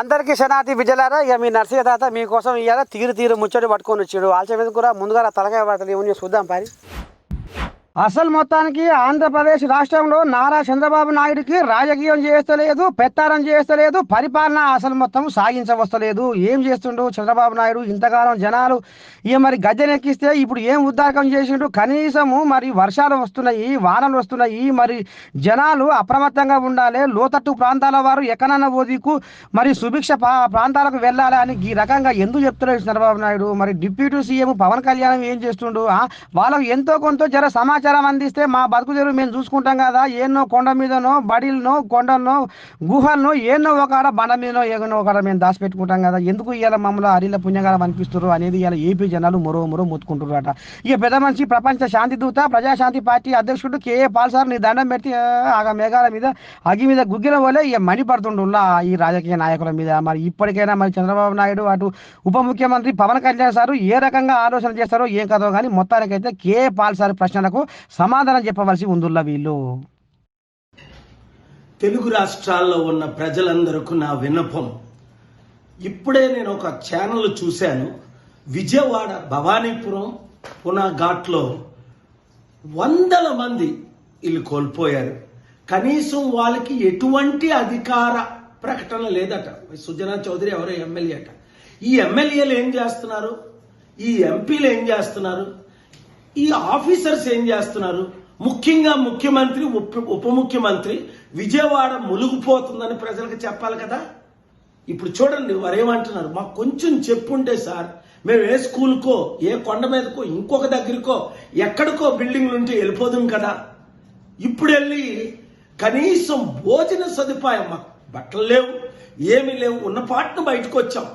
అందరికీ శనాతి విజయలారా ఇక మీ నర్సయ్య తాత మీకోసం ఇవాళ తీరు తీరు ముచ్చటి పట్టుకొని వచ్చాడు. ఆల్చ మీద కూడా ముందుగా తలకాయ పడతలు ఏమని చూద్దాం పారి. అసలు మొత్తానికి ఆంధ్రప్రదేశ్ రాష్ట్రంలో నారా చంద్రబాబు నాయుడుకి రాజకీయం చేస్తలేదు పెత్తారం చేస్తలేదు పరిపాలన అసలు మొత్తం సాగించవస్తలేదు. ఏం చేస్తుండు చంద్రబాబు నాయుడు? ఇంతకాలం జనాలు ఇక మరి గద్దెనెక్కిస్తే ఇప్పుడు ఏం ఉద్దారకం చేసిండు? కనీసము మరి వర్షాలు వస్తున్నాయి వానలు వస్తున్నాయి మరి జనాలు అప్రమత్తంగా ఉండాలి. లోతట్టు ప్రాంతాల వారు ఎక్కడన్నా ఓదికు మరి సుభిక్ష పా- ప్రాంతాలకు వెళ్ళాలి అని ఈ రకంగా ఎందుకు చెప్తున్నాడు చంద్రబాబు నాయుడు? మరి డిప్యూటీ సీఎం పవన్ కళ్యాణ్ ఏం చేస్తుండు? వాళ్ళకు ఎంతో కొంత జర సమాచారం అందిస్తే మా బతుకు తెరువు మేము చూసుకుంటాం కదా. ఏన్నో కొండ మీదనో బడిలనో కొండలనో గుహలనో ఏన్నో ఒక ఆడ బండ మీదనో ఏనో ఒక ఆడ మేము దాచిపెట్టుకుంటాం కదా. ఎందుకు ఇవాళ మమ్మల్ని అరిల పుణ్యగారం అనిపిస్తున్నారు అనేది ఇవాళ ఏపీ జనాలు మరో మరో మొత్తుకుంటున్నారట ఇక పెద్ద మనిషి ప్రపంచ శాంతి దూత ప్రజాశాంతి పార్టీ అధ్యక్షుడు కేఏ పాల్ సార్ నీ దండం పెట్టి ఆ, ఆగ మేఘాల మీద అగి మీద గుగ్గిన పోలే ఇక మండిపడుతుండులా ఈ రాజకీయ నాయకుల మీద. మరి ఇప్పటికైనా మరి చంద్రబాబు నాయుడు అటు ఉప ముఖ్యమంత్రి పవన్ కళ్యాణ్ సారు ఏ రకంగా ఆలోచన చేస్తారో ఏం కదో కానీ మొత్తానికైతే కే పాల్ సార్ ప్రశ్నలకు సమాధానం చెప్పవలసి ఉందిలా వీళ్ళు. తెలుగు రాష్ట్రాల్లో ఉన్న ప్రజలందరకు నా విన్నపం. ఇప్పుడే నేను ఒక ఛానల్ చూశాను. విజయవాడ భవానీపురం పునా ఘాట్లో వందల మంది వీళ్ళు కోల్పోయారు. కనీసం వాళ్ళకి ఎటువంటి అధికార ప్రకటన లేదట. సుజనా చౌదరి ఎవరో ఎమ్మెల్యే అట ఈ ఎమ్మెల్యేలు ఏం చేస్తున్నారు? ఈ ఎంపీలు ఏం చేస్తున్నారు? ఈ ఆఫీసర్స్ ఏం చేస్తున్నారు? ముఖ్యంగా ముఖ్యమంత్రి ఉప ఉప ముఖ్యమంత్రి విజయవాడ ములుగుపోతుందని ప్రజలకు చెప్పాలి కదా? ఇప్పుడు చూడండి వారు ఏమంటున్నారు మాకు కొంచెం చెప్పుంటే సార్ మేము ఏ స్కూల్కో ఏ కొండ మీదకో ఇంకొక దగ్గరికో ఎక్కడికో బిల్డింగ్లు ఉంటే వెళ్ళిపోదాం కదా? ఇప్పుడు వెళ్ళి కనీసం భోజన సదుపాయం మాకు బట్టలు లేవు ఏమీ లేవు ఉన్న పాటను బయటకు వచ్చాం.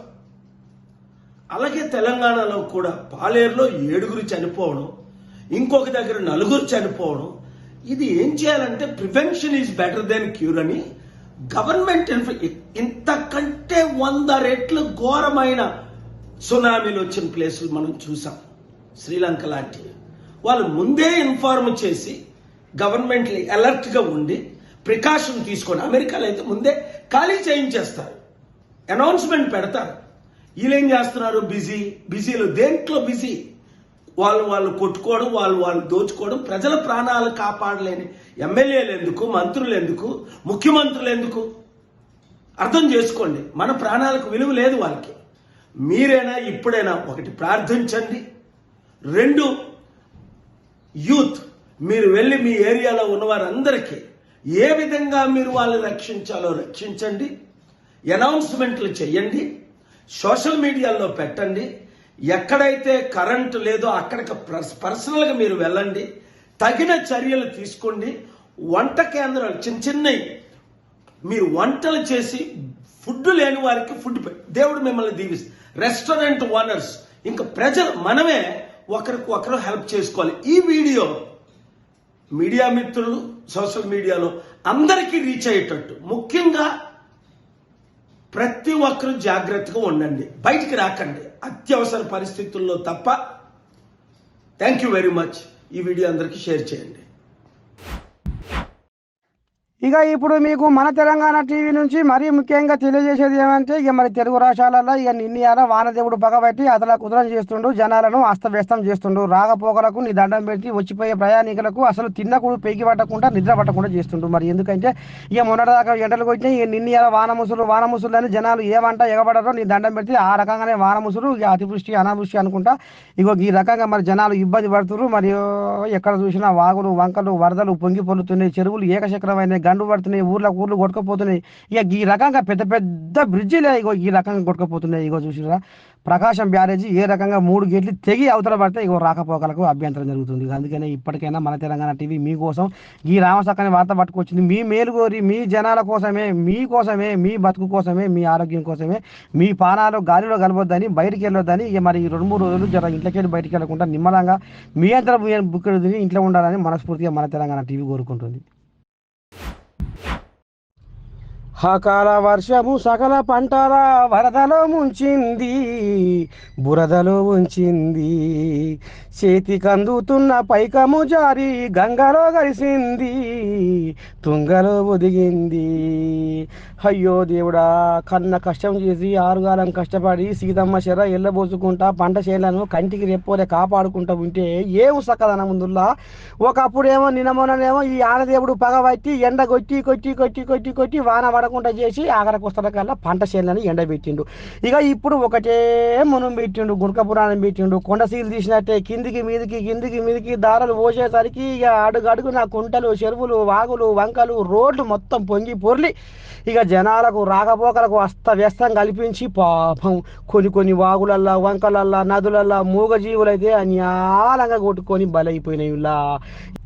అలాగే తెలంగాణలో కూడా పాలేరులో ఏడుగురు చనిపోవడం ఇంకొక దగ్గర నలుగురు చనిపోవడం ఇది ఏం చేయాలంటే prevention is better than cure అని గవర్నమెంట్ ఇంతకంటే వంద రెట్లు ఘోరమైన సునామీలు వచ్చిన ప్లేసులు మనం చూసాం. శ్రీలంక లాంటివి. వాళ్ళు ముందే ఇన్ఫార్మ్ చేసి గవర్నమెంట్ అలర్ట్గా ఉండి ప్రికాషన్ తీసుకొని అమెరికాలో అయితే ముందే ఖాళీ చేయించేస్తారు. అనౌన్స్మెంట్ పెడతారు. వీళ్ళేం చేస్తున్నారు? బిజీ బిజీలో దేంట్లో బిజీ వాళ్ళు వాళ్ళు కొట్టుకోవడం వాళ్ళు వాళ్ళు దోచుకోవడం ప్రజల ప్రాణాలు కాపాడలేని ఎమ్మెల్యేలు ఎందుకు మంత్రులు ఎందుకు ముఖ్యమంత్రులు ఎందుకు? అర్థం చేసుకోండి. మన ప్రాణాలకు విలువ లేదు వాళ్ళకి. మీరైనా ఇప్పుడైనా ఒకటి ప్రార్థించండి. రెండు యూత్ మీరు వెళ్ళి మీ ఏరియాలో ఉన్న వారందరికీ ఏ విధంగా మీరు వాళ్ళని రక్షించాలో రక్షించండి. అనౌన్స్మెంట్లు చేయండి. సోషల్ మీడియాలో పెట్టండి. ఎక్కడైతే కరెంటు లేదో అక్కడికి పర్స్- పర్సనల్గా మీరు వెళ్ళండి. తగిన చర్యలు తీసుకోండి. వంట కేంద్రాలు చిన్న చిన్నవి. మీరు వంటలు చేసి ఫుడ్ లేని వారికి ఫుడ్ దేవుడు మిమ్మల్ని దీవిస్తుంది రెస్టారెంట్ ఓనర్స్. ఇంకా ప్రజలు మనమే ఒకరికి ఒకరు హెల్ప్ చేసుకోవాలి. ఈ వీడియో మీడియా మిత్రులు సోషల్ మీడియాలో అందరికీ రీచ్ అయ్యేటట్టు. ముఖ్యంగా ప్రతి ఒక్కరు జాగ్రత్తగా ఉండండి. బయటికి రాకండి. అత్యవసర పరిస్థితుల్లో తప్ప. థ్యాంక్ యూ వెరీ మచ్ ఈ వీడియో అందరికీ షేర్ చేయండి. ఇక ఇప్పుడు మీకు మన తెలంగాణ టీవీ నుంచి మరీ ముఖ్యంగా తెలియజేసేది ఏమంటే ఇక మరి తెలుగు రాష్ట్రాలలో ఇక నిన్నయాల వానదేవుడు పగబట్టి అతల కుదరం చేస్తుండు జనాలను అస్తవ్యస్తం చేస్తుండు. రాగపోకలకు నీ దండం పెట్టి వచ్చిపోయే ప్రయాణికులకు అసలు తిన్నకుడు పెగి పట్టకుండా నిద్ర పట్టకుండా చేస్తుండు. మరి ఎందుకంటే ఇక మొన్నటిదాకా ఎండలు కొట్టినాయి ఇక నిన్నయాల వాన ముసులు వాన ముసులు అని జనాలు ఏమంట ఎగబడరో నీ దండం పెడితే ఆ రకంగానే వానముసులు ఇక అతివృష్టి అనావృష్టి అనుకుంటా. ఇగో ఈ రకంగా మరి జనాలు ఇబ్బంది పడుతున్నారు మరియు ఎక్కడ చూసినా వాగులు వంకలు వరదలు పొంగి పొల్లుతున్నాయి చెరువులు ఏకచక్రమైన దండు పడుతున్నాయి ఊర్లకు ఊర్లు కొట్టుకుపోతున్నాయి. ఇక ఈ రకంగా పెద్ద పెద్ద బ్రిడ్జిలే ఇగో ఈ రకంగా కొట్టుకుపోతున్నాయి ఇగో చూసిరా ప్రకాశం బ్యారేజీ ఏ రకంగా మూడు గేట్లు తెగి అవతల పడితే ఇగో రాకపోకలకు అభ్యంతరం జరుగుతుంది. అందుకనే ఇప్పటికైనా మన తెలంగాణ టీవీ మీకోసం ఈ రామసక్కని వార్త పట్టుకొచ్చింది. మీ మేలు కోరి మీ జనాల కోసమే మీ కోసమే మీ బతుకు కోసమే మీ ఆరోగ్యం కోసమే. మీ పానాలు గాలిలో కలవద్దని బయటికి వెళ్ళొద్దని ఇక మరి ఈ రెండు మూడు రోజులు జర ఇంట్లోకి వెళ్ళి బయటికి వెళ్ళకుండా నిమ్మలంగా మీ అంతా బుక్ ఇంట్లో ఉండాలని మనస్ఫూర్తిగా మన తెలంగాణ టీవీ కోరుకుంటుంది. అకాల వర్షము సకల పంటల వరదలో ముంచింది బురదలో ఉంచింది చేతికి అందుతున్న పైకము జారి గంగలో కలిసింది తుంగలో ఒదిగింది. అయ్యో దేవుడా కన్న కష్టం చేసి ఆరుగాలం కష్టపడి సీతమ్మ చెర ఎల్లబోసుకుంటా పంట చేలను కంటికి రెప్పోలే కాపాడుకుంటా ఉంటే ఏం సక్కదనం ముందుల్లా ఒకప్పుడేమో నినమోననేమో ఈ ఆనదేవుడు పగబట్టి ఎండ కొట్టి కొట్టి కొట్టి కొట్టి కొట్టి వాన పడకుండా చేసి ఆఖరికి వస్తున్న కల్లా పంట చేనులను ఎండబెట్టిండు. ఇక ఇప్పుడు ఒకటే మునం పెట్టిండు గుణక పురాణం పెట్టిండు కొండ సీలు తీసినట్టే కిందికి మీదికి కిందికి మీదికి దారాలు పోసేసరికి ఇక అడుగు అడుగు నా కుంటలు చెరువులు వాగులు వంకలు రోడ్లు మొత్తం పొంగి పొర్లి ఇక జనాలకు రాకపోకలకు అస్తవ్యస్తం కల్పించి పాపం కొన్ని కొన్ని వాగులల్లా వంకలల్లా నదులల్లా మూగజీవులైతే అన్యాలంగా కొట్టుకొని బలైపోయినాయిలా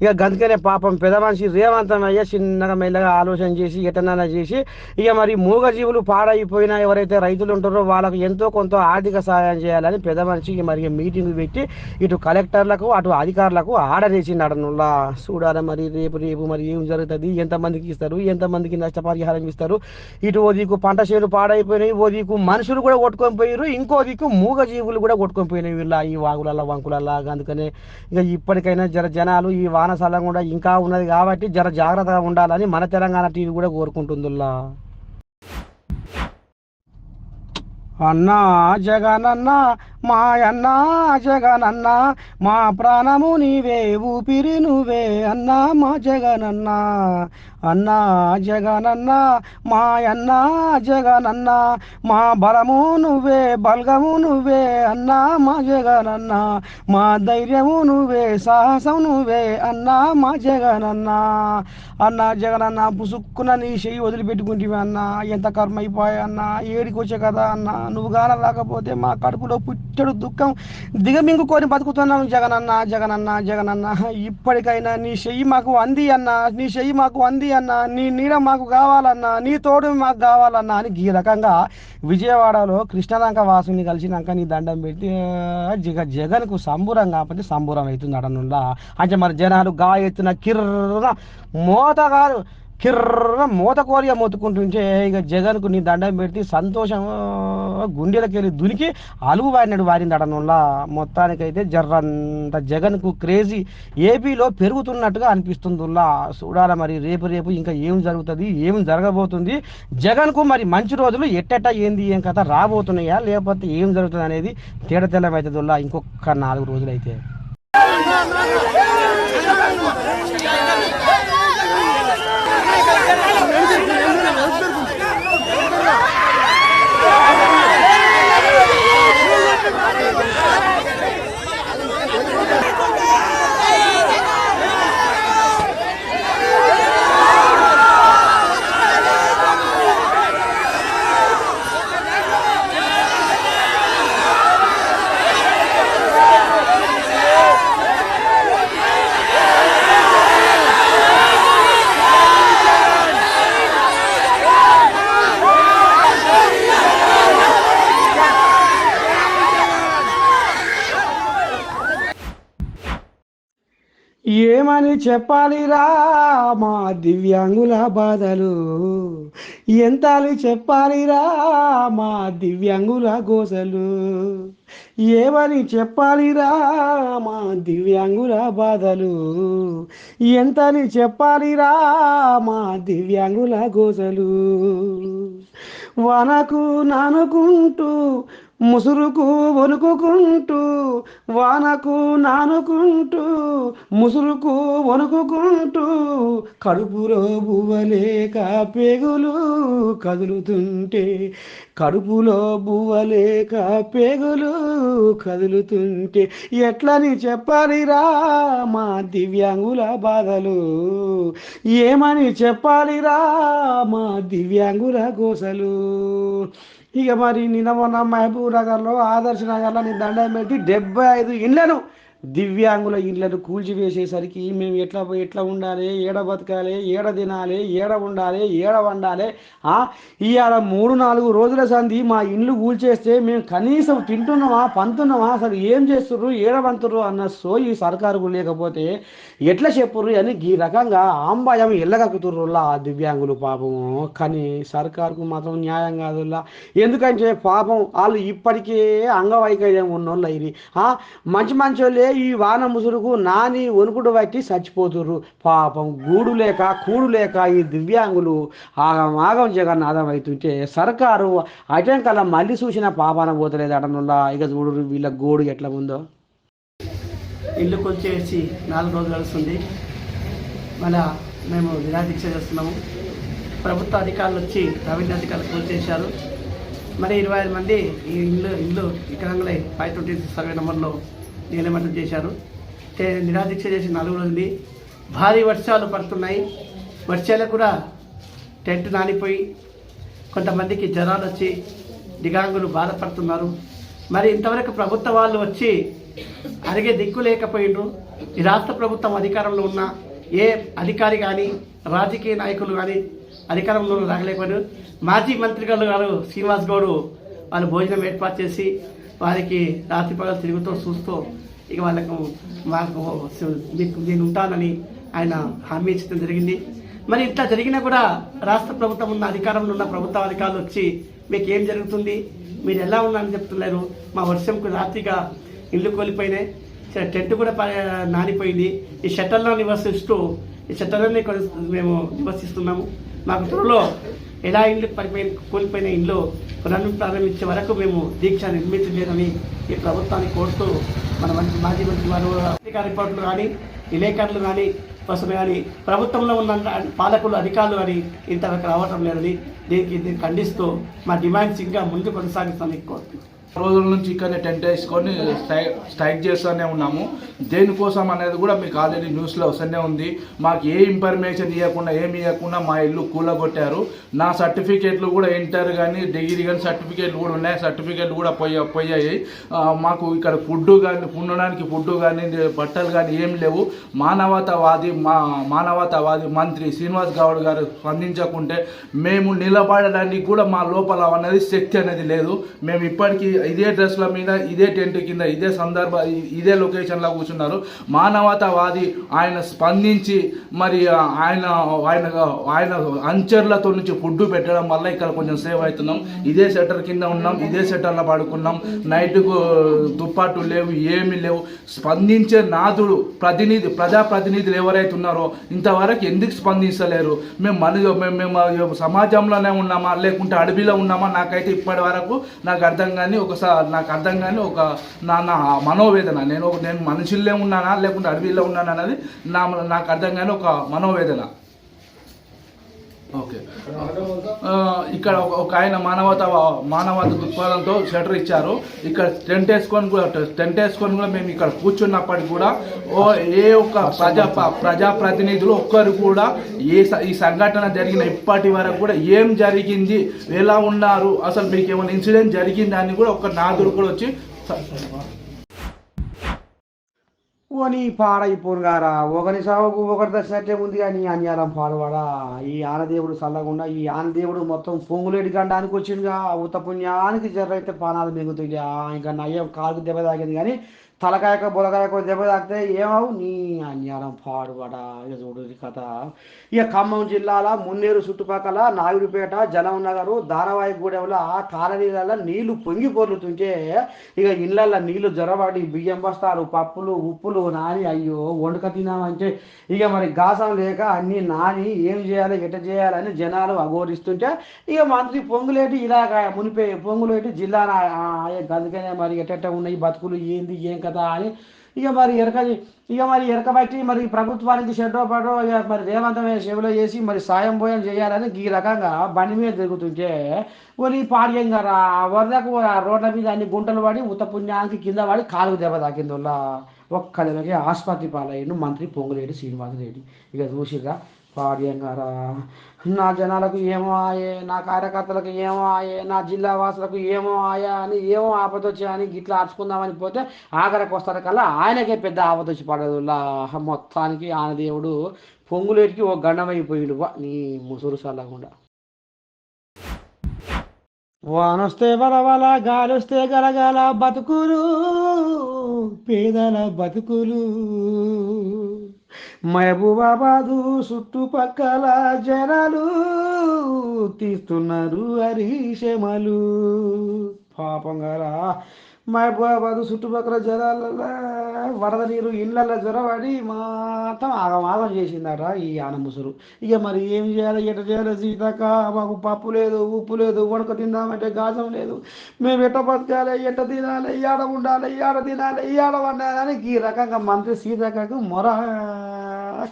ఇక గందుకనే పాపం పెద్ద మనిషి రేవంతం అయ్యా చిన్నగా మెల్లగా ఆలోచన చేసి ఎటనైనా చేసి ఇక మరి మూగజీవులు పాడైపోయినా ఎవరైతే రైతులు ఉంటారో వాళ్ళకు ఎంతో కొంత ఆర్థిక సహాయం చేయాలని పెద్ద మనిషికి మరి మీటింగ్ పెట్టి ఇటు కలెక్టర్లకు అటు అధికారులకు ఆర్డర్ వేసిండు అడనుల్లా చూడాలి మరి రేపు రేపు మరి ఏం జరుగుతుంది? ఎంతమందికి ఇస్తారు? ఎంతమందికి నష్టపరిహారం ఇస్తారు? ఇటు ఓ దిక్కు పంట చేలు పాడైపోయినాయి ఓ దిక్కు మనుషులు కూడా కొట్టుకొని పోయారు ఇంకో దిక్కు మూగజీవులు కూడా కొట్టుకొని పోయినాయి వీళ్ళ ఈ వాగులల్లా వంకులల్లా అందుకనే ఇక ఇప్పటికైనా జర జనాలు ఈ వానసాలం కూడా ఇంకా ఉన్నది కాబట్టి జర జాగ్రత్తగా ఉండాలని మన తెలంగాణ టీవీ కూడా కోరుకుంటుందిలా అన్నా జగనన్నా మా అన్న జగనన్న మా ప్రాణము నీవే ఊపిరి నువ్వే అన్నా మా జగనన్న. అన్నా జగనన్న మాయన్నా జగనన్నా జగనన్న మా బలము నువ్వే బల్గము నువ్వే అన్నా మా జగనన్న. మా ధైర్యము నువ్వే సాహసం నువ్వే అన్నా మా జగనన్న. అన్న జగనన్న పుసుక్కున నీ చెయ్యి వదిలిపెట్టుకుంటివి అన్న ఎంత కర్మ అయిపోయా అన్న ఏడికి వచ్చే కదా అన్న నువ్వు గాన రాకపోతే మా కడుపులో పుట్టడు దుఃఖం దిగమింగుకొని బతుకుతున్నాం జగనన్న జగనన్న జగనన్న. ఇప్పటికైనా నీ చెయ్యి మాకు అంది అన్న నీ చెయ్యి మాకు అంది అన్న నీ నీడ మాకు కావాలన్నా నీ తోడు మాకు కావాలన్నా అని ఈ రకంగా విజయవాడలో కృష్ణలంక వాసుని కలిసినాక నీ దండం పెట్టి జగ జగన్కు సంబురం కాబట్టి సంబురం అవుతుంది అడనుండా అంటే మరి జనాలు గా ఎత్తున కిర్ర మోత కిర్ర మూత కోరిగా మొత్తుకుంటుంటే ఇక జగన్కు నీ దండం పెట్టి సంతోషం ఆ, వెళ్ళి దునికి అలుగు వాడినాడు వారిని అడనుల్లా మొత్తానికైతే జర్రంత జగన్కు క్రేజీ. ఏపీలో పెరుగుతున్నట్టుగా అనిపిస్తుందిలా చూడాల మరి రేపు రేపు ఇంకా ఏం జరుగుతుంది ఏం జరగబోతుంది. జగన్కు మరి మంచి రోజులు ఎట్టెట్ట ఏంది ఏం కథ రాబోతున్నాయా లేకపోతే ఏం జరుగుతుంది అనేది తేడా తెల్లమవుతుందిలా ఇంకొక నాలుగు రోజులు చెప్పాలిరా మా దివ్యాంగుల బాధలు? ఎంతని చెప్పాలిరా మా దివ్యాంగుల గోసలు? ఏమని చెప్పాలిరా మా దివ్యాంగుల బాధలు? ఎంతని చెప్పాలిరా మా దివ్యాంగుల గోసలు? వనకు నానుకుంటూ ముసురుకు వణుకుకుంటూ వానకు నానుకుంటూ ముసురుకు వణుకుకుంటూ కడుపులో బువ్వలేక పేగులు కదులుతుంటే కడుపులో బువ్వలేక పేగులు కదులుతుంటే ఎట్లని చెప్పాలిరా మా దివ్యాంగుల బాధలు? ఏమని చెప్పాలిరా మా దివ్యాంగుల గోసలు? ఇక మరి నిన్న మొన్న మహబూబ్ నగర్లో ఆదర్శ నగర్లో నీ దండం పెట్టి డెబ్బై ఐదు ఇళ్ళను దివ్యాంగుల ఇళ్ళను కూల్చివేసేసరికి మేము ఎట్లా ఎట్లా ఉండాలి? ఏడ బతకాలి? ఏడ తినాలి? ఏడ ఉండాలి? ఏడ వండాలి? ఇవాళ మూడు నాలుగు రోజుల సంధి మా ఇండ్లు కూల్చేస్తే మేము కనీసం తింటున్నామా పంతున్నామా అసలు ఏం చేస్తుర్రు? ఏడ పంతుర్రు అన్న సోయి సర్కారుకు లేకపోతే ఎట్లా చెప్పుర్రు? అని ఈ రకంగా ఆంబాయం ఎల్లగక్కుతుర్రులా ఆ దివ్యాంగులు పాపము కానీ సర్కారుకు మాత్రం న్యాయం కాదులా ఎందుకంటే పాపం వాళ్ళు ఇప్పటికే అంగవైకల్యం ఉన్నోళ్ళు ఇది. మంచి మంచి వాళ్ళే ఈ వాన ముసురుకు నాని వణుకుడు బట్టి చచ్చిపోతుర్రు. పాపం గూడు లేక కూడు లేక ఈ దివ్యాంగులు ఆగం ఆగం జగన్నాథం అవుతుంటే సర్కారు అటెంకల్లా మళ్ళీ చూసిన పాపాన పోతలేదు అడనుల్లా. ఇక చూడు వీళ్ళ గోడు ఎట్లా ఉందో. ఇల్లు కొలిచేసి నాలుగు రోజులు నడుస్తుంది మళ్ళీ మేము నిరాదీక్ష చేస్తున్నాము. ప్రభుత్వ అధికారులు వచ్చి రెవెన్యూ అధికారులు కొలిచేశారు మరి ఇరవై ఐదు మంది ఈ ఇల్లు ఇల్లు ఇక్కడ ఫైవ్ ట్వంటీ సర్వే నెంబర్లో నీలమంటం చేశారు. నిరాదీక్ష చేసి నాలుగు రోజులు భారీ వర్షాలు పడుతున్నాయి. వర్షాలకు కూడా టెంట్ నానిపోయి కొంతమందికి జ్వరాలు వచ్చి దిగాంగులు బాధపడుతున్నారు. మరి ఇంతవరకు ప్రభుత్వ వాళ్ళు వచ్చి అడిగే దిక్కు లేకపోయిండ్రు. ఈ రాష్ట్ర ప్రభుత్వం అధికారంలో ఉన్న ఏ అధికారి కానీ రాజకీయ నాయకులు కానీ అధికారంలో రాగలేకపోయారు మాజీ మంత్రి గారు గారు శ్రీనివాస్ గౌడ్ వాళ్ళు భోజనం ఏర్పాటు చేసి వారికి రాత్రి పగలు తిరుగుతూ చూస్తూ ఇక వాళ్ళకు మాకు మీకు నేను ఉంటానని ఆయన హామీ ఇచ్చడం జరిగింది. మరి ఇట్లా జరిగినా కూడా రాష్ట్ర ప్రభుత్వం ఉన్న అధికారంలో ఉన్న ప్రభుత్వ అధికారులు వచ్చి మీకు ఏం జరుగుతుంది? మీరు ఎలా ఉన్నారని చెప్తున్నారు. మా వర్షంకు రాత్రిగా ఇల్లు కోల్పోయినాయి. టెంట్ కూడా నానిపోయింది. ఈ షట్టర్లో నివసిస్తూ ఈ షట్టర్లోనే మేము నివసిస్తున్నాము. మాకు త్వరలో ఎలా ఇల్లు పడిపోయిన కోల్పోయిన ఇంట్లో పునర్ని ప్రారంభించే వరకు మేము దీక్ష నిర్మించలేదని ఈ ప్రభుత్వాన్ని కోరుతూ మన మంత్రి మాజీ మంత్రి వారు అధికార రిపోర్టులు కానీ విలేకరులు కానీ వస్తుంది కానీ ప్రభుత్వంలో ఉన్న పాలకులు అధికారులు కానీ ఇంతవరకు రావటం లేదని దీనికి దీన్ని ఖండిస్తూ మా డిమాండ్స్ ఇంకా ముందు కొనసాగిస్తామని కోరుతున్నాం. రోజుల నుంచి ఇక్కడనే టెంట్ వేసుకొని స్ట్రై- స్ట్రైక్ చేస్తూనే ఉన్నాము. దేనికోసం అనేది కూడా మీకు ఆల్రెడీ న్యూస్లో వస్తూనే ఉంది. మాకు ఏ ఇన్ఫర్మేషన్ ఇవ్వకుండా ఏమి ఇవ్వకుండా మా ఇల్లు కూలగొట్టారు. నా సర్టిఫికేట్లు కూడా ఇంటర్ కానీ డిగ్రీ కానీ సర్టిఫికేట్లు కూడా ఉన్నాయి. సర్టిఫికేట్లు కూడా పోయా పోయాయి. మాకు ఇక్కడ ఫుడ్ కానీ ఉండడానికి ఫుడ్ కానీ బట్టలు కానీ ఏం లేవు. మానవతావాది మా మానవతావాది మంత్రి శ్రీనివాస్ గౌడ్ గారు స్పందించకుంటే మేము నిలబడడానికి కూడా మా లోపల అనేది శక్తి అనేది లేదు. మేము ఇప్పటికీ ఇదే డ్రెస్ల మీద ఇదే టెంట్ కింద ఇదే సందర్భ ఇదే లొకేషన్లో కూర్చున్నారు. మానవతావాది ఆయన స్పందించి మరి ఆయన ఆయన ఆయన అంచర్లతో నుంచి ఫుడ్ పెట్టడం వల్ల ఇక్కడ కొంచెం సేవ్ అవుతున్నాం. ఇదే సెటర్ కింద ఉన్నాం ఇదే సెటర్లో పడుకున్నాం. నైట్కు దుప్పాట్లు లేవు ఏమి లేవు. స్పందించే నాదుడు ప్రతినిధి ప్రజాప్రతినిధులు ఎవరైతే ఉన్నారో ఇంతవరకు ఎందుకు స్పందించలేరు? మేము మన మేము మేము సమాజంలోనే ఉన్నామా? లేకుంటే అడవిలో ఉన్నామా? నాకైతే ఇప్పటి వరకు నాకు అర్థం కానీ ఒకసారి నాకు అర్థం కానీ ఒక నా నా మనోవేదన. నేను ఒక- నేను మనుషుల్లో ఉన్నానా లేకుంటే అడవిలో ఉన్నానా అనేది నా నాకు అర్థం కానీ ఒక మనోవేదన. ఓకే. ఇక్కడ ఒక- ఆయన మానవత మానవత దృక్పథంతో షటర్ ఇచ్చారు. ఇక్కడ టెంట్ వేసుకొని కూడా టెంట్ వేసుకొని కూడా మేము ఇక్కడ కూర్చున్నప్పటికి కూడా ఓ ఏ ఒక్క ప్రజా ప్రజాప్రతినిధులు ఒక్కరు కూడా ఏ ఈ సంఘటన జరిగిన ఇప్పటి వరకు కూడా ఏం జరిగింది ఎలా ఉన్నారు అసలు మీకు ఏమైనా ఇన్సిడెంట్ జరిగిందా అని కూడా ఒక నాదురు కూడా వచ్చి ఓని పాడైపోను గారా ఒకని సాగుకు ఒకటి దచ్చినట్టే ఉంది కానీ అన్యారం పాడువాడా. ఈ ఆనదేవుడు చల్లకుండా ఈ ఆనదేవుడు మొత్తం పొంగులేడి గండానికి వచ్చిండుగా. ఉత పుణ్యానికి జర్రైతే పానాలు మింగుతుంది ఇంకా నయ్యం కాలుకు దెబ్బ తాగింది కానీ తలకాయక బులకాయక దెబ్బ తాకితే ఏమవు? నీ అన్యారం పాడుబడ. ఇక చూడు కథ. ఇక ఖమ్మం జిల్లాల మున్నేరు చుట్టుపక్కల నాగుడిపేట జలం నగరు ధారావాయి గూడెంలో కాలనీలలో నీళ్ళు పొంగి పొర్లుతుంటే ఇక ఇళ్ళల్లో నీళ్ళు జొరబడి బియ్యం బస్తాలు పప్పులు ఉప్పులు నాని అయ్యో వండుక తినామంటే ఇక మరి గాసం లేక అన్ని నాని ఏం చేయాలి ఎట చేయాలని జనాలు అఘోరిస్తుంటే ఇక మంత్రి పొంగులేటి ఇలాగ మునిపే పొంగులేటి జిల్లా గందుకనే మరి ఎట్ట ఉన్నాయి బతుకులు ఏంది ఏం కదా అని. ఇక మరి ఎరక ఇక మరి ఎరకబట్టి మరి ప్రభుత్వానికి షెడ్డో పడో ఇక మరి రేవంతమే సేవలో చేసి మరి సాయం భోజనం చేయాలని ఈ రకంగా బండి మీద తిరుగుతుంటే మరి పాడ్యం కదా వరదకు ఆ రోడ్ల మీద అన్ని గుంటలు పడి ఉత్తపుణ్యానికి కింద పడి కాలుకు దెబ్బ తాకింది ఒక్క దగ్గర ఆసుపత్రి పాలయ్యను మంత్రి పొంగులేడు శ్రీనివాసరెడ్డి. ఇక చూసిగా పాడ్యం గారా నా జనాలకు ఏమో ఆయే నా కార్యకర్తలకు ఏమో ఆయే నా జిల్లా వాసులకు ఏమో ఆయా అని ఏమో ఆపద అని గిట్లా ఆర్చుకుందామని పోతే ఆఖరికి వస్తారు కల్లా ఆయనకే పెద్ద ఆపద వచ్చి పడదు. మొత్తానికి ఆయన దేవుడు పొంగులేటికి ఓ గండమైపోయిండు వా నీ ముసురు చల్లకుండా వానొస్తే వరవల గాలొస్తే గలగల బతుకులు పేదల బతుకులు. మహబూబాబాదు చుట్టుపక్కల జనాలు తీస్తున్నారు హరిశమలు. పాపం గారా మహబూబాబాద్ చుట్టుపక్కల జలాలలో వరద నీరు ఇళ్ళల్లో జ్వరపడి మొత్తం ఆగం ఆగం చేసిందట ఈ ఆనముసురు ఇక మరి ఏం చేయాలి? ఎట చేయాలి? సీతక్క మాకు పప్పు లేదు ఉప్పు లేదు వణుక తిందామంటే గాజం లేదు. మేము ఎట్ట బతకాలి? ఎట్ట తినాలి? ఆడ ఉండాలి? ఆడ తినాలి? ఈయాడ వండాలని ఈ రకంగా మంత్రి సీతక్కకు మొర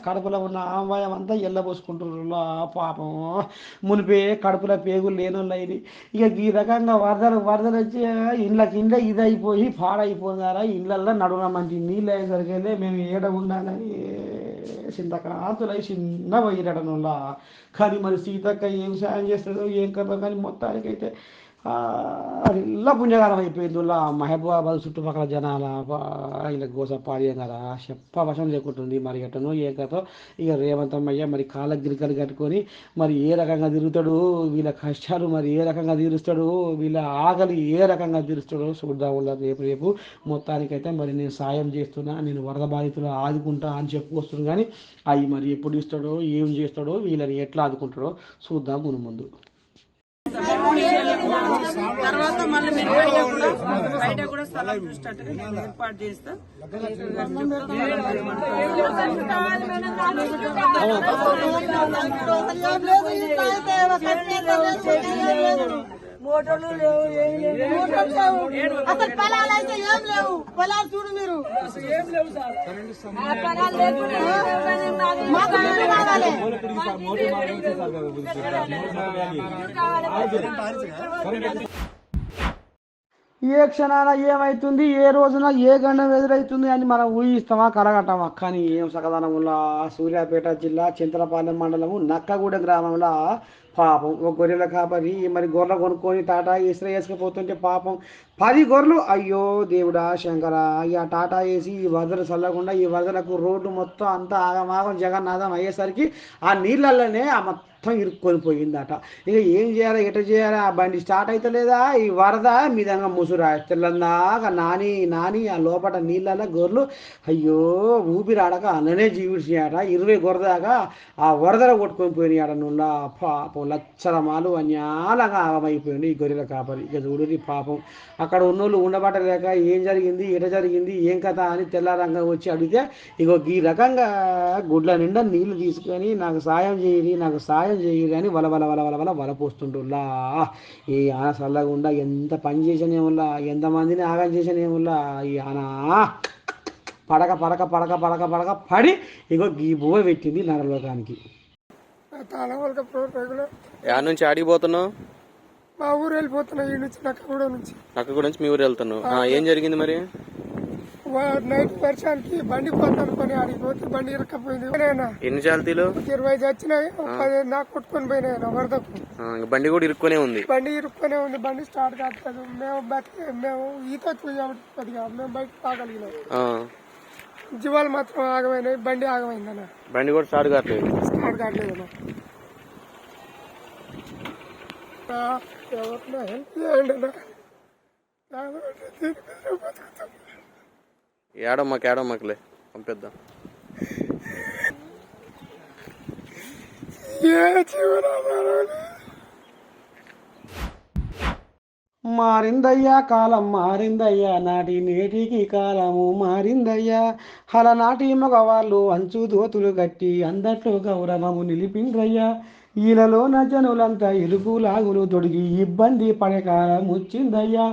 కడుపులో ఉన్న ఆమ్వాయం అంతా ఎల్లబోసుకుంటున్నారు పాపం. మునిపే కడుపులో పేగులు లేనున్నాయి. ఇక ఈ రకంగా వరదలు వరదలు వచ్చి ఇండ్లకి ఇండ్ల ఇదైపోయి పాడైపోయినారా ఇండ్లల్లో నడుమ మంచి నీళ్ళు అయ్యేసరికి మేము ఏడ ఉండాలని చింతకాంతులై చిన్న పోయిరడనులా కానీ మరి సీతక్క ఏం సాయం చేస్తుందో ఏం కథ కానీ మొత్తానికైతే అది ఇలా పుణ్యకాలం అయిపోయింది. ఇలా మహబూబాబాద్ చుట్టుపక్కల జనాల ఇలా గోస పాడేయం కదా చెప్ప వశం లేకుంటుంది. మరి ఎటనో ఏ కథో ఇక రేవంతమ్మయ్య మరి కాళ్ళ గిరికలు కట్టుకొని మరి ఏ రకంగా తిరుగుతాడు? వీళ్ళ కష్టాలు మరి ఏ రకంగా తీరుస్తాడు? వీళ్ళ ఆకలి ఏ రకంగా తీరుస్తాడో చూద్దాం ఉల్లా రేపు రేపు. మొత్తానికైతే మరి నేను సాయం చేస్తున్నా నేను వరద బాధితులు ఆదుకుంటా అని చెప్పుకొస్తున్నాను కానీ అవి మరి ఎప్పుడు ఇస్తాడో ఏం చేస్తాడో వీళ్ళని ఎట్లా ఆదుకుంటాడో చూద్దాం మును ముందు తర్వాత మళ్ళీ మీరు బయట కూడా బయట కూడా స్థలం చూసినట్టుగా నేను ఏర్పాటు చేస్తా. మోటార్లు లేవు ఏం లేవు అసలు పొలాలు అయితే ఏం లేవు పొలాలు చూడు మీరు ఏ క్షణాన ఏమవుతుంది ఏ రోజున ఏ గండం ఎదురవుతుంది అని మనం ఊహిస్తామా కలగటమా కానీ ఏం సకదనములా సూర్యాపేట జిల్లా చింతలపాలెం మండలము నక్కగూడెం గ్రామంలో పాపం ఒక గొర్రెల కాపరి మరి గొర్రె కొనుక్కొని టాటా ఇసుర వేసుకుపోతుంటే పాపం పది గొర్రెలు. అయ్యో దేవుడా శంకర ఇక టాటా వేసి ఈ వరదలు చల్లకుండా ఈ వరదలకు రోడ్డు మొత్తం అంతా ఆగమాగం జగన్నాథం అయ్యేసరికి ఆ నీళ్ళల్లోనే ఆ మొత్తం ఇరుక్కొని పోయిందట. ఇక ఏం చేయాలి ఎట చేయాలి? ఆ బండి స్టార్ట్ అయితే లేదా? ఈ వరద మీదంగా ముసురా తెల్లందాక నాని నాని ఆ లోపల నీళ్ళల్లో గొర్రెలు. అయ్యో ఊపిరాడక అన్ననే జీవించాట ఇరవై గొర్రెదాకా ఆ వరదలు కొట్టుకొని పోయినాయట నువ్వు పాపం. లచ్చరమాలు అన్యాలగా అన్యాలంగా ఈ గొర్రెల కాపరి. ఇక చూడు పాపం. అక్కడ ఉన్నోళ్ళు ఉండబట్టలేక ఏం జరిగింది ఎట జరిగింది ఏం కథ అని తెల్లారంగా వచ్చి అడిగితే ఇగో ఈ రకంగా గుడ్ల నిండా నీళ్ళు తీసుకొని నాకు సాయం చేయని నాకు సాయం చేయరు అని వల వల వల వల వల వల పోస్తుంటుల్లా ఈ ఆన చల్లగుండా ఎంత పని చేసానేముల్లా ఎంతమందిని ఆగం చేసానేముల్లా ఈ ఆన పడక పడక పడక పడక పడక పడి ఇగో ఈ బువ్వ పెట్టింది నరలోకానికి. యాడ్ నుంచి ఆడికి పోతున్నావు? మా ఊరు వెళ్ళిపోతున్నా ఈ నుంచి నాకు కూడా నుంచి. అక్కడ కూడా నుంచి మీ ఊరు వెళ్తున్నావు. ఏం జరిగింది మరి? నైట్ వర్షానికి బండి పోతాను అనుకుని ఆడికి పోతే బండి ఇరక్కపోయింది. పోయినా ఎన్ని చాలతీలు ఇరవై పది నాకు కొట్టుకొని పోయినాయి వరదకు. బండి కూడా ఇరుక్కునే ఉంది. బండి ఇరుక్కునే ఉంది బండి స్టార్ట్ కాదు మేము బతికి మేము ఈత కొద్దిగా మేము బయట తాగలిగినాం ఆ, జీవాలు మాత్రం ఆగమైనాయి బండి ఆగమైందన్న. బండి కూడా స్టార్ట్ కావట్లేదు. స్టార్ట్ కావట్లేదు ఎవరిలో హెల్ప్ చేయండి బతుకుతాం. ఏడమ్మకి ఏడమ్మకిలే పంపిద్దాం. ఏ జీవనాధారం మారిందయ్యా కాలం మారిందయ్యా నాటి నేటికి కాలము మారిందయ్యా. హలనాటి మగవాళ్ళు అంచు దోతులు కట్టి అందట్లో గౌరవము నిలిపిండ్రయ్యా. ఈలలో జనులంతా ఇరుకు లాగులు తొడిగి ఇబ్బంది పడే కాలం వచ్చిందయ్యా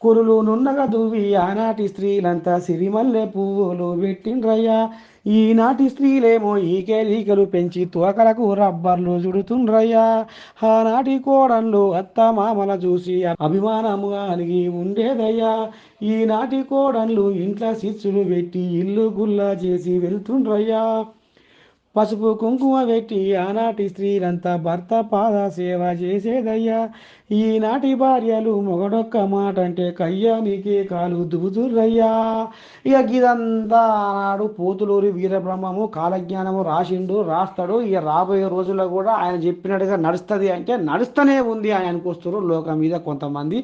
కురులు నున్నగా దువ్వి ఆనాటి స్త్రీలంతా సిరిమల్లె పువ్వులు పెట్టిండ్రయ్యా. ఈనాటి స్త్రీలేమో ఈకేలీకలు పెంచి తోకలకు రబ్బర్లు చుడుతుండ్రయ్యా. ఆనాటి కోడళ్ళు అత్త మామల చూసి అభిమానముగా అలిగి ఉండేదయ్యా. ఈనాటి కోడళ్ళు ఇంట్లో సిచ్చులు పెట్టి ఇల్లు గుల్లా చేసి వెళ్తుండ్రయ్యా. పసుపు కుంకుమ పెట్టి ఆనాటి స్త్రీలంతా భర్త పాద సేవ చేసేదయ్యా. ఈనాటి భార్యలు మొగడొక్క మాట అంటే కయ్యానికి కాలు దుబుదుర్రయ్యా. ఇక ఇదంతా ఆనాడు పోతులూరి వీరబ్రహ్మము కాలజ్ఞానము రాసిండు రాస్తాడు. ఇక రాబోయే రోజుల్లో కూడా ఆయన చెప్పినట్టుగా నడుస్తుంది అంటే నడుస్తూనే ఉంది అని అనుకొస్తారు లోకం మీద కొంతమంది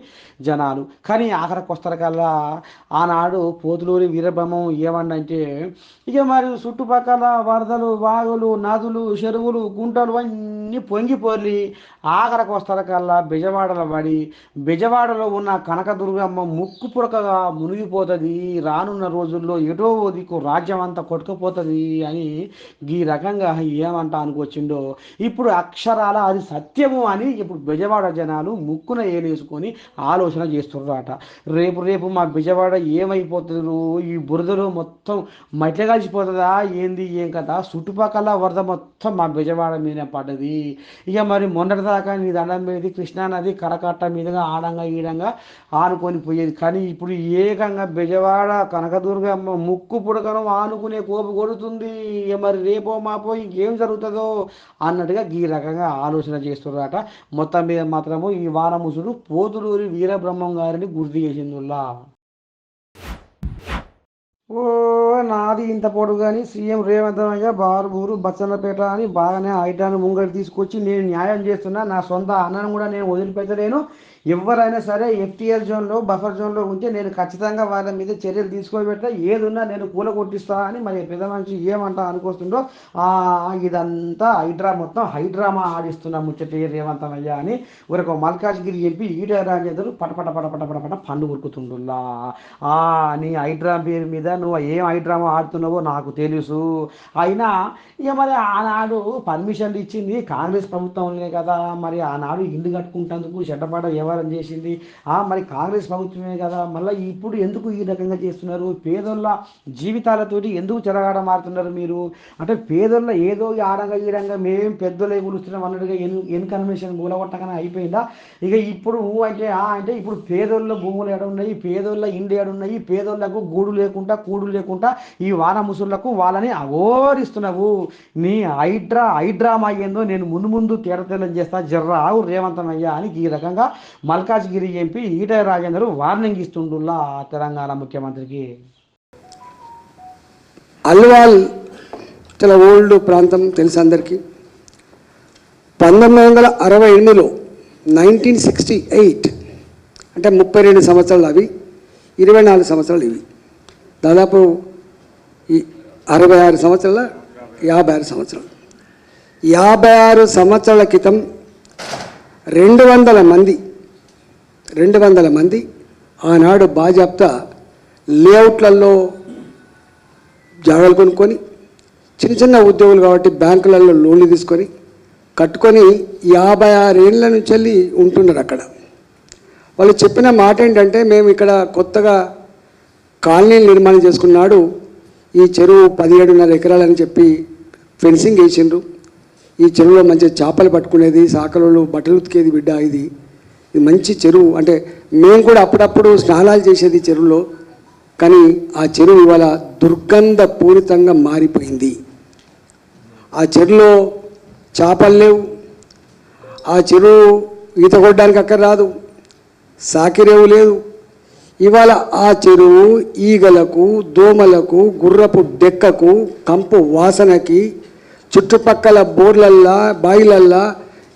జనాలు. కానీ ఆఖరికి వస్తారు ఆనాడు పోతులూరి వీరబ్రహ్మం ఏమండంటే ఇక మరి చుట్టుపక్కల వరదలు బాగా వాగులు నదులు చెరువులు గుంటలు అన్నీ పొంగిపోర్లి ఆఖరకు వస్తారకల్లా బెజవాడలో పడి బెజవాడలో ఉన్న కనకదుర్గమ్మ ముక్కు పుడకగా మునిగిపోతుంది. రానున్న రోజుల్లో ఎటో దిక్కు రాజ్యం అంతా కొట్టుకుపోతుంది అని ఈ రకంగా ఏమంటా అనుకొచ్చిండో. ఇప్పుడు అక్షరాల అది సత్యము అని ఇప్పుడు బెజవాడ జనాలు ముక్కున ఏలేసుకొని ఆలోచన చేస్తున్నారట రేపు రేపు మా బెజవాడ ఏమైపోతుందో ఈ బురదలో మొత్తం మట్ల కలిసిపోతుందా ఏంది ఏం కదా చుట్టుపక్కల వరద మొత్తం మా బెజవాడ మీద పడ్డది. ఇక మరి మొన్నటిదాకా నీ దండం మీద కృష్ణానది కడకట్ట కరకట్ట మీదుగా ఆడంగా ఈడంగా ఆనుకొని పోయేది. కానీ ఇప్పుడు ఏకంగా బెజవాడ కనకదుర్గమ్మ ముక్కు పుడకను ఆనుకునే కోపు కొడుతుంది. ఇక మరి రేపో మాపో ఇంకేం జరుగుతుందో అన్నట్టుగా ఈ రకంగా ఆలోచన చేస్తున్నారట. మొత్తం మీద మాత్రము ఈ వారముసుడు పోతులూరి వీరబ్రహ్మం గారిని గుర్తు చేసిందుల్లా. ఓ నాది ఇంత పొడుగు కానీ సీఎం రేవంత్ అయ్య బారుబూరు బచ్చన్నపేట అని బాగానే ఐటాన్ని ముంగడి తీసుకొచ్చి నేను న్యాయం చేస్తున్నా నా సొంత అన్నను కూడా నేను వదిలిపెట్టలేను. ఎవరైనా సరే ఎఫ్టీఎల్ జోన్లో బఫర్ జోన్లో ఉంటే నేను ఖచ్చితంగా వాళ్ళ మీద చర్యలు తీసుకోబెట్టా ఏదున్నా నేను కూల కొట్టిస్తా అని మరి పెద్ద మనిషి ఏమంటా అనుకొస్తుండో ఆ, ఇదంతా హైడ్రా మొత్తం హైడ్రామా ఆడిస్తున్నా ముచ్చట రేవంతమయ్య అని ఒక మల్కాజ్గిరి ఎంపీ ఈట రాజేందరు పటపట పటపట పటపట పండు ఉరుకుతుండుల్లా నీ హైడ్రా పేరు మీద నువ్వు ఏం హైడ్రామా ఆడుతున్నావో నాకు తెలుసు. అయినా ఇక మరి ఆనాడు పర్మిషన్లు ఇచ్చింది కాంగ్రెస్ ప్రభుత్వంలో కదా. మరి ఆనాడు ఇల్లు కట్టుకుంటేందుకు చెడ్డపాట వ్యవహారం చేసింది. ఆ మరి కాంగ్రెస్ ప్రభుత్వమే కదా. మళ్ళీ ఇప్పుడు ఎందుకు ఈ రకంగా చేస్తున్నారు? పేదోళ్ళ జీవితాలతోటి ఎందుకు చెలగాడ మారుతున్నారు మీరు? అంటే పేదోళ్ళ ఏదో ఈ ఆడంగా ఈడంగా మేము పెద్దలే కూలుస్తున్నాం అన్నట్టుగా ఎన్ ఎన్కన్వెన్షన్ మూలగొట్టగానే అయిపోయిందా? ఇక ఇప్పుడు ఊ అంటే ఆ అంటే ఇప్పుడు పేదోళ్ళ భూములు ఏడున్నాయి పేదోళ్ళ ఇండి ఏడున్నాయి పేదోళ్ళకు గూడు లేకుండా కూడు లేకుండా ఈ వాన ముసుళ్ళకు వాళ్ళని అఘోరిస్తున్నావు. నీ హైడ్రా హైడ్రామా ఏందో నేను ముందు ముందు తేడతెల్లం చేస్తా. జర్రావు రేవంతమయ్యా అని ఈ రకంగా మల్కాజ్గిరి ఎంపీ ఈటల రాజేందర్ వార్నింగ్ ఇస్తుండుల్లా తెలంగాణ ముఖ్యమంత్రికి. అల్వాల్ చాలా ఓల్డ్ ప్రాంతం తెలుసు అందరికీ. పంతొమ్మిది వందల అరవై ఎనిమిదిలో నైన్టీన్ సిక్స్టీ ఎయిట్ అంటే ముప్పై రెండు సంవత్సరాలు అవి ఇరవై నాలుగు సంవత్సరాలు ఇవి. దాదాపు ఈ అరవై ఆరు సంవత్సరాల యాభై ఆరు సంవత్సరాలు. యాభై ఆరు సంవత్సరాల క్రితం రెండు వందల మంది రెండు వందల మంది. ఆనాడు బాజాప్తా లేఅవుట్లలో జాగాలు కొనుక్కొని చిన్న చిన్న ఉద్యోగులు కాబట్టి బ్యాంకులలో లోన్లు తీసుకొని కట్టుకొని యాభై ఆరేళ్ళ నుంచి వెళ్ళి ఉంటున్నారు అక్కడ. వాళ్ళు చెప్పిన మాట ఏంటంటే మేము ఇక్కడ కొత్తగా కాలనీలు నిర్మాణం చేసుకున్నాడు. ఈ చెరువు పదిహేడున్నర ఎకరాలని చెప్పి ఫెన్సింగ్ వేసిండ్రు. ఈ చెరువులో మంచి చేపలు పట్టుకునేది సాకలు బట్టలు ఉతికేది బిడ్డ ఇది. మంచి చెరువు అంటే మేము కూడా అప్పుడప్పుడు స్నానాలు చేసేది చెరువులో కానీ ఆ చెరువు ఇవాళ దుర్గంధ పూరితంగా మారిపోయింది. ఆ చెరువులో చేపలు లేవు ఆ చెరువు ఈత కొట్టడానికి అక్కడ రాదు సాకిరేవు లేదు. ఇవాళ ఆ చెరువు ఈగలకు దోమలకు గుర్రపు డెక్కకు కంపు వాసనకి చుట్టుపక్కల బోర్లల్లా బాయిలల్లా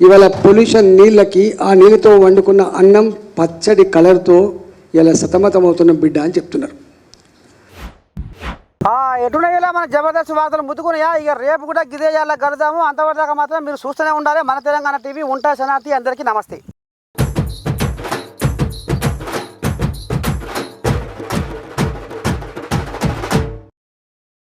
ఇవాళ పొల్యూషన్ నీళ్ళకి ఆ నీళ్ళతో వండుకున్న అన్నం పచ్చడి కలర్తో ఇలా సతమతమవుతున్న బిడ్డ అని చెప్తున్నారు. ఎటునయ్యేలా మన జబర్దస్త్ వార్తలు ముద్దుకున్నాయా ఇక రేపు కూడా గిదే కలుద్దాము. అంతవరకు మాత్రం మీరు చూస్తూనే ఉండాలి. మన తెలంగాణ టీవీ ఉంటా శనార్థి అందరికీ నమస్తే.